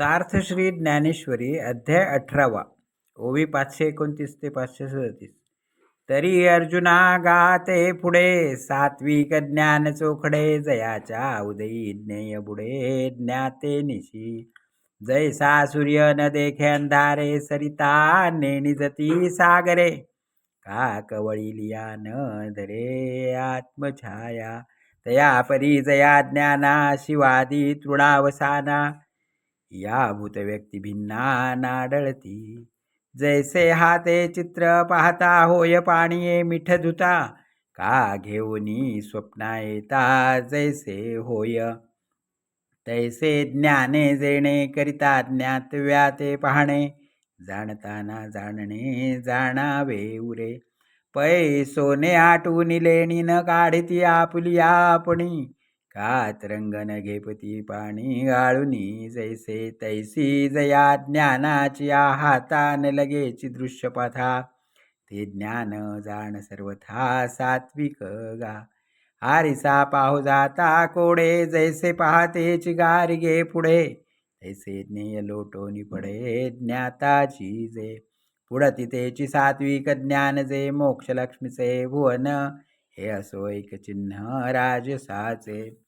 सार्थ श्री ज्ञानेश्वरी अध्याय अठरावा. ओवी पाचशे एकोणतीस ते पाचशे सदतीस. तरी अर्जुना गाते पुढे सात्विक ज्ञान चोखडे जयाच्या उदयी ज्ञेय बुडे ज्ञाते निशी. जैसा सूर्य न देखे अंधारे सरिता नेणी जती सागरे. का कवळी लिया न धरे आत्मछाया. तया परी जया ज्ञाना शिवादी तृणावसाना. या भूतव्यक्ती भिन्ना नाडळती. जैसे हाते चित्र पाहता होय पाणीये मिठ धुता. का घेऊनी स्वप्ना येता जैसे होय. तैसे ज्ञाने जेणे करिता ज्ञातव्या ते पाहणे. जाणताना जाणणे जाणावे उरे. पै सोने आटून लेणी न काढिती आपली आपणी. का तरंगन घेपती पाणी गाळुनी जैसे तैसी जया ज्ञानाची हातान लगेची दृश्यपथा ते ज्ञान जाण सर्वथा सात्विक गा. हारिसा पाहू जाता कोडे जैसे पाहतेची गारिगे पुढे. तैसे ज्ञेय लोटोनी पडे ज्ञाताची जे. पुढती तेची सात्विक ज्ञान जे मोक्षलक्ष्मीचे भुवन. हे असो एक चिन्ह राजसाचे.